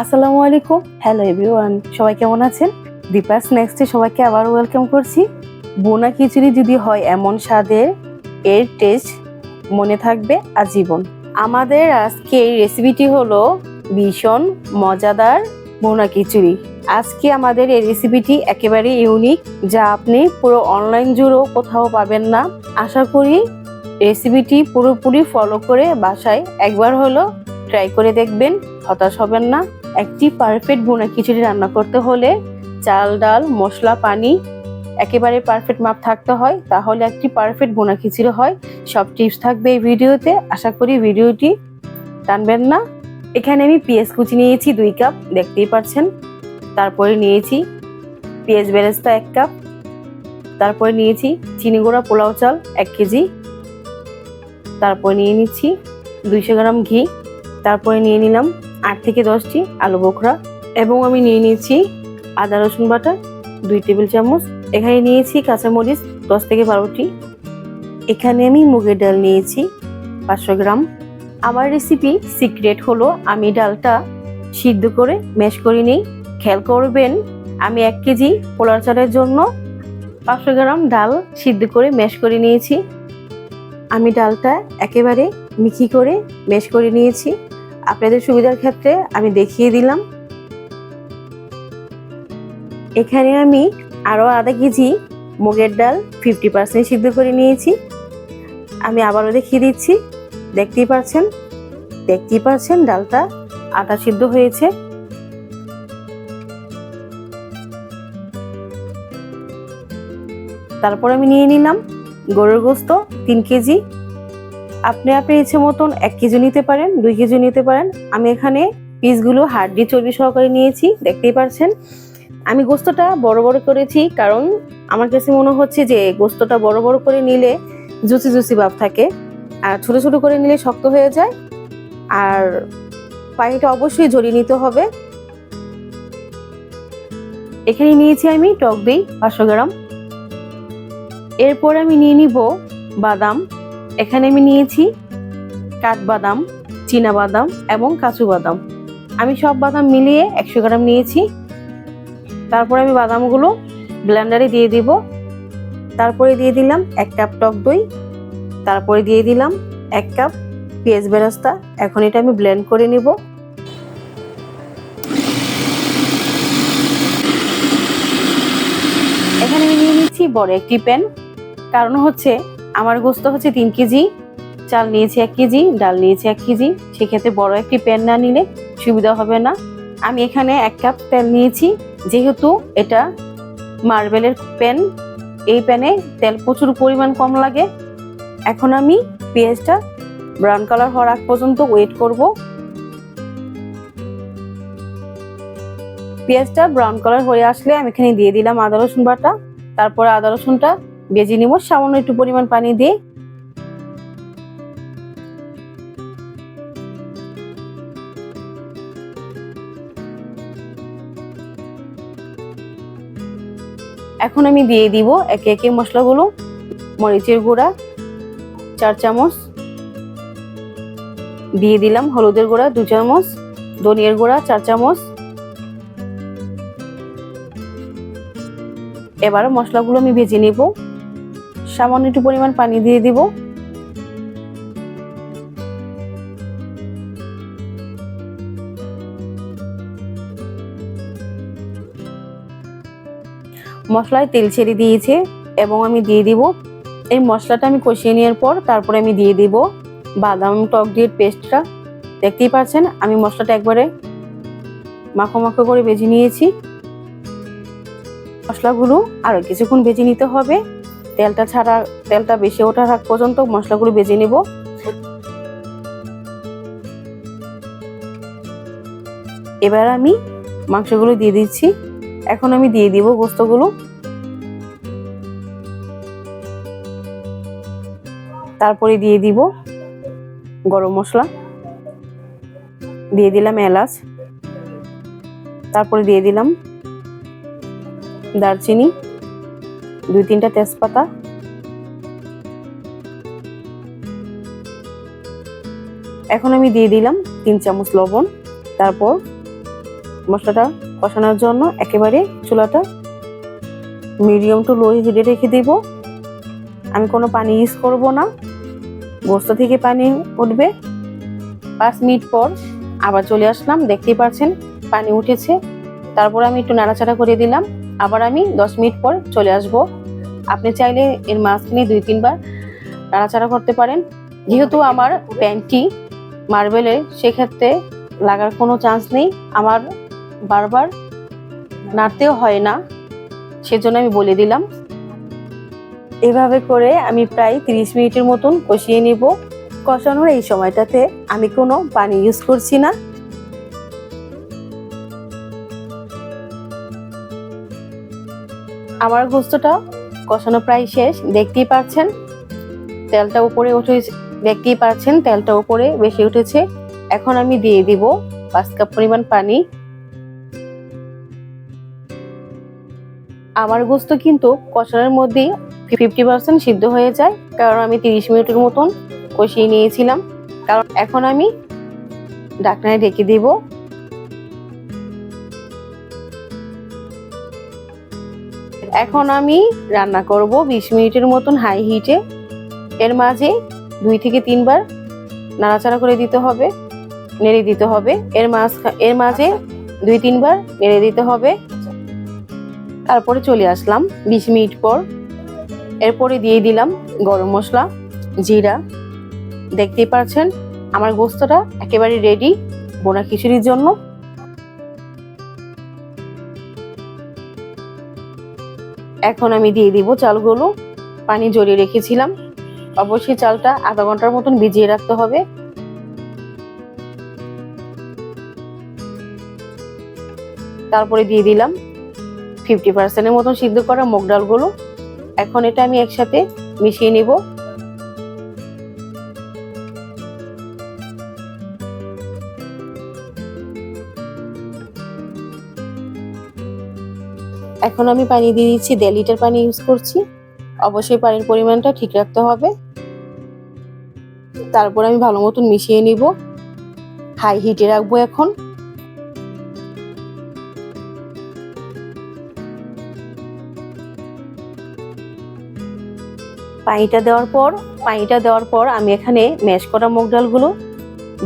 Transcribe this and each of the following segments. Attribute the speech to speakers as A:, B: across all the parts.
A: আসসালামু আলাইকুম। Hello everyone সবাই কেমন আছেন? দীপাস নেক্সটে সবাইকে আবার ওয়েলকাম করছি। বোনা খিচুড়ি যদি হয়, এমন স্বাদের এর টেস্ট মনে থাকবে আজীবন। আমাদের আজকে এই রেসিপিটি হলো ভীষণ মজাদার বোনা খিচুড়ি। আজকে আমাদের এই রেসিপিটি একেবারে ইউনিক যা আপনি পুরো অনলাইন জুড়েও কোথাও পাবেন না। আশা করি রেসিপিটি পুরোপুরি ফলো করে বাসায় একবার হলো ট্রাই করে দেখবেন। হতাশ হবেন না। একটি পারফেক্ট বোনা খিচুড়ি রান্না করতে হলে চাল, ডাল, মশলা, পানি একেবারে পারফেক্ট মাপ থাকতে হয়। তাহলে একটি পারফেক্ট বোনা খিচুড়ি হয়। সব টিপস থাকবে এই ভিডিওতে। আশা করি ভিডিওটি টানবেন না। এখানে আমি পেঁয়াজ কুচি নিয়েছি দুই কাপ, দেখতেই পাচ্ছেন। তারপরে নিয়েছি পেঁয়াজ বেরেস্তা এক কাপ। তারপরে নিয়েছি চিনি গুঁড়া পোলাও চাল এক কেজি। তারপরে নিয়ে নিচ্ছি দুইশো গ্রাম ঘি। তারপরে নিয়ে নিলাম আট থেকে দশটি আলু বোখরা। এবং আমি নিয়ে নিয়েছি আদা, রসুন বাটা, দুই টেবিল চামচ। এখানে নিয়েছি কাঁচামরিচ, দশ থেকে বারোটি। এখানে আমি মুগের ডাল নিয়েছি পাঁচশো গ্রাম। আমার রেসিপি সিক্রেট হলো, আমি ডালটা সিদ্ধ করে ম্যাশ করে নিই। খেয়াল করবেন, আমি এক কেজি পোলার চালের জন্য পাঁচশো গ্রাম ডাল সিদ্ধ করে ম্যাশ করে নিয়েছি। আমি ডালটা একেবারে মিহি করে ম্যাশ করে নিয়েছি। আপনাদের সুবিধার ক্ষেত্রে আমি দেখিয়ে দিলাম। এখানে আমি আরও আধা কেজি মুগের ডাল ফিফটি পার্সেন্ট সিদ্ধ করে নিয়েছি। আমি আবারও দেখিয়ে দিচ্ছি। দেখতেই পাচ্ছেন? দেখতেই পাচ্ছেন ডালটা আটা সিদ্ধ হয়েছে। তারপর আমি নিয়ে নিলাম গরুর গোস্ত তিন কেজি। আপনি আপনি ইচ্ছে মতন এক কেজি নিতে পারেন, দুই কেজি নিতে পারেন। আমি এখানে পিসগুলো হাড্ডি চর্বি সহকারে নিয়েছি, দেখতেই পাচ্ছেন আমি গোস্তটা বড় বড় করেছি, কারণ আমার কাছে মনে হচ্ছে যে গোস্তটা বড় বড় করে নিলে জুসি জুসি ভাব থাকে। আর ছোট ছোট করে নিলে শক্ত হয়ে যায়। আর পানিটা অবশ্যই ঝরিয়ে নিতে হবে। এখানে নিয়েছি আমি টক দই পাঁচশো গ্রাম। এরপর আমি নিয়ে নিব বাদাম। এখানে আমি নিয়েছি কাঠবাদাম বাদাম এবং কাজু বাদাম আমি সব বাদাম মিলিয়ে একশো গ্রাম নিয়েছি। তারপর আমি বাদামগুলো ব্লেন্ডারে দিয়ে দিব। তারপরে দিয়ে দিলাম এক কাপ টক দই। তারপরে দিয়ে দিলাম এক কাপ পেঁয়াজ বেরাস্তা। এখন এটা আমি ব্লেন্ড করে নিব। এখানে আমি নিয়ে নিচ্ছি বড় একটি প্যান। কারণ হচ্ছে আমার গোস্ত হচ্ছে তিন কেজি, চাল নিয়েছি এক কেজি, ডাল নিয়েছি এক কেজি। সেক্ষেত্রে বড় একটি প্যান না নিলে সুবিধা হবে না। আমি এখানে এক কাপ তেল নিয়েছি, যেহেতু এটা মার্বেলের প্যান, এই প্যানে তেল প্রচুর পরিমাণ কম লাগে। এখন আমি পেঁয়াজটা ব্রাউন কালার হওয়ার আগ পর্যন্ত ওয়েট করব। পেঁয়াজটা ব্রাউন কালার হয়ে আসলে আমি এখানে দিয়ে দিলাম আদা রসুন বাটা। তারপরে আদা রসুনটা ভেজে নিব সামান্য একটু পরিমাণ পানি দিয়ে। এখন আমি দিয়ে দিব একে একে মশলাগুলো, মরিচের গুঁড়া, চার চামচ। দিয়ে দিলাম হলুদের গুঁড়া, দু চামচ। ধনিয়ার গুঁড়া, চার চামচ। এবার মশলাগুলো আমি ভেজে নেব। সামান্য একটু পরিমাণ পানি দিয়ে দিব। মশলায় তেল ছেড়ে দিয়েছে এবং আমি দিয়ে দিব। এই মশলাটা আমি কষিয়ে নেওয়ার পর তারপরে আমি দিয়ে দিব বাদাম টক দিয়ে পেস্টটা। দেখতেই পাচ্ছেন, আমি মশলাটা একবারে মাখো মাখো করে ভেজে নিয়েছি। মশলাগুলো আরও কিছুক্ষণ ভেজে নিতে হবে। তেলটা ছাড়া, তেলটা বেশি ওঠার আগ পর্যন্ত মশলাগুলো ভেজে নেব। এবার আমি মাংসগুলো দিয়ে দিচ্ছি। এখন আমি দিয়ে দিব গোস্তগুলো। তারপরে দিয়ে দিব গরম মশলা। দিয়ে দিলাম এলাচ। তারপরে দিয়ে দিলাম দারচিনি। দুই তিনটা তেজপাতা। এখন আমি দিয়ে দিলাম তিন চামচ লবণ। তারপর মশলাটা কষানোর জন্য একেবারে চুলাটা মিডিয়াম টু লো হিটে রেখে দিব। আমি কোনো পানি ইউজ করব না। গোস্ত থেকে পানি উঠবে। পাঁচ মিনিট পর আবার চলে আসলাম। দেখতেই পাচ্ছেন পানি উঠেছে। তারপর আমি একটু নাড়াচাড়া করে দিলাম। আবার আমি দশ মিনিট পর চলে আসব। আপনি চাইলে এর মাঝখানে দুই, তিনবার নাড়াচাড়া করতে পারেন। যেহেতু আমার প্যান্টটি মার্বেলের, সেক্ষেত্রে লাগার কোনো চান্স নেই। আমার বারবার নাড়তেও হয় না, সেজন্য আমি বলে দিলাম। এভাবে করে আমি প্রায় তিরিশ মিনিটের মতন কষিয়ে নিব। কষানোর এই সময়টাতে আমি কোনো পানি ইউজ করছি না। আমার গোস্তটা কষানো প্রায় শেষ, দেখতেই পাচ্ছেন? তেলটা উপরে উঠে, দেখতেই পাচ্ছেন, তেলটা উপরে বেশি উঠেছে। এখন আমি দিয়ে দিব পাঁচ কাপ পরিমাণ পানি। আমার গোস্ত কিন্তু কষানোর মধ্যেই ফিফটি পার্সেন্ট সিদ্ধ হয়ে যায়, কারণ আমি তিরিশ মিনিটের মতন কষিয়ে নিয়েছিলাম। কারণ এখন আমি ডাকনায় ঢেকে দিব। এখন আমি রান্না করব বিশ মিনিটের মতন হাই হিটে এর মাঝে দুই থেকে তিনবার নাড়াচাড়া করে দিতে হবে, নেড়ে দিতে হবে। এর মাঝ এর মাঝে দুই তিনবার নেড়ে দিতে হবে। তারপরে চলে আসলাম বিশ মিনিট পর। এরপরে দিয়ে দিলাম গরম মশলা, জিরা। দেখতেই পাচ্ছেন আমার গোস্তটা একেবারে রেডি বোনা খিচুড়ির জন্য। এখন আমি দিয়ে দিব চালগুলো। পানি জড়িয়ে রেখেছিলাম। অবশ্যই চালটা আধা ঘণ্টার মতন ভিজিয়ে রাখতে হবে। তারপরে দিয়ে দিলাম ফিফটি পার্সেন্টের মতন সিদ্ধ করা মুগ ডালগুলো। এখন এটা আমি একসাথে মিশিয়ে নিব। এখন আমি পানি দিয়ে দিচ্ছি, দেড় লিটার পানি ইউজ করছি। অবশ্যই পানির পরিমাণটা ঠিক রাখতে হবে। তারপর আমি ভালো মতন মিশিয়ে নিব। হাই হিটে রাখব এখন। পানিটা দেওয়ার পর, পানিটা দেওয়ার পর আমি এখানে ম্যাশ করা মুগ ডালগুলো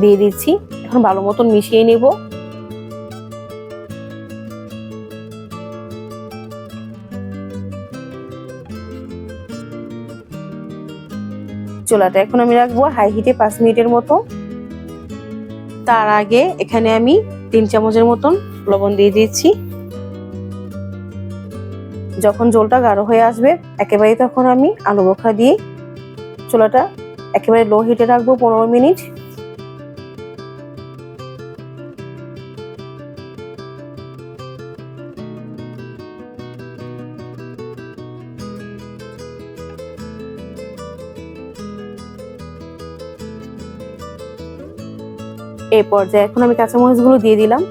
A: দিয়ে দিচ্ছি। এখন ভালো মতন মিশিয়ে নিব। চুলাটা এখন আমি রাখব হাই হিটে পাঁচ মিনিটের মতো। তার আগে এখানে আমি তিন চামচের মতন লবণ দিয়ে দিয়েছি। যখন জলটা গাঢ় হয়ে আসবে একেবারে তখন আমি আলু বোখা দিয়ে চোলাটা একেবারে লো হিটে রাখব পনেরো মিনিট। এই পর্যায়ে এখন আমি কাঁচামরিচগুলো দিয়ে দিলাম।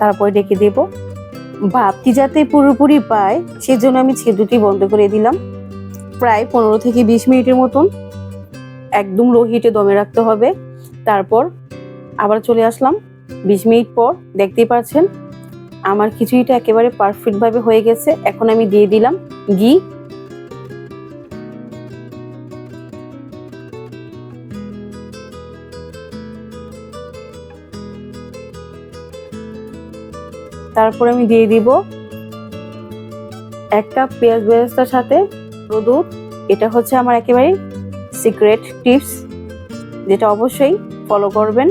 A: তারপরে ডেকে দেব। ভাবটি যাতে পুরোপুরি পায়, সেজন্য আমি ছিদ্রটি বন্ধ করে দিলাম। প্রায় পনেরো থেকে বিশ মিনিটের মতন একদম লো হিটে দমে রাখতে হবে। তারপর আবার চলে আসলাম। বিশ মিনিট পর, দেখতেই পাচ্ছেন আমার খিচুড়িটা একেবারে পারফেক্টভাবে হয়ে গেছে। এখন আমি দিয়ে দিলাম ঘি। তারপর আমি দিয়ে দিব এক কাপ পেঁয়াজ বেরেস্তার সাথে দুধ এটা হচ্ছে আমার একেবারে সিক্রেট টিপস যেটা অবশ্যই ফলো করবেন।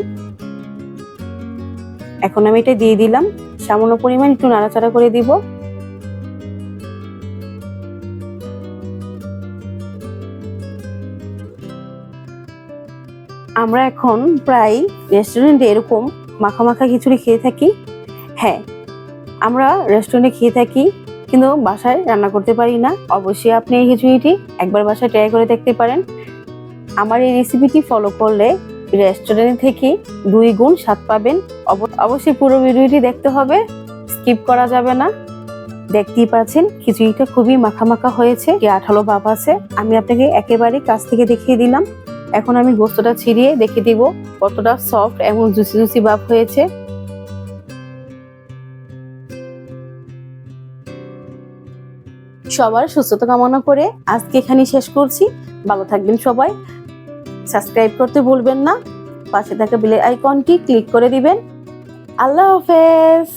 A: এখন আমি এটা দিয়ে দিলাম। সামান্য পরিমাণ একটু নাড়াচাড়া করে দিব। আমরা এখন প্রায় রেস্টুরেন্টে এরকম মাখা মাখা খিচুড়ি খেয়ে থাকি। হ্যাঁ আমরা রেস্টুরেন্টে খেয়ে থাকি, কিন্তু বাসায় রান্না করতে পারি না। অবশ্যই আপনি এই খিচুড়িটি একবার বাসায় ট্রাই করে দেখতে পারেন। আমার এই রেসিপিটি ফলো করলে রেস্টুরেন্ট থেকে দুই গুণ স্বাদ পাবেন। অব- অবশ্যই পুরো ভিডিওটি দেখতে হবে স্কিপ করা যাবে না। দেখতেই পাচ্ছেন, খিচুড়িটা খুবই মাখা মাখা হয়েছে। কি আঠালো ভাব আছে। আমি আপনাকে একেবারে কাছ থেকে দেখিয়ে দিলাম। এখন আমি গোস্তটা ছিঁড়িয়ে দেখে দিব কতটা সফট এবং জুসি জুসি ভাব হয়েছে। সবার সুস্থতা কামনা করে আজকে এখানে শেষ করছি। ভালো থাকবেন সবাই। সাবস্ক্রাইব করতে ভুলবেন না। পাশে থাকা বেলে আইকনটি ক্লিক করে দিবেন। আল্লাহ হাফেজ।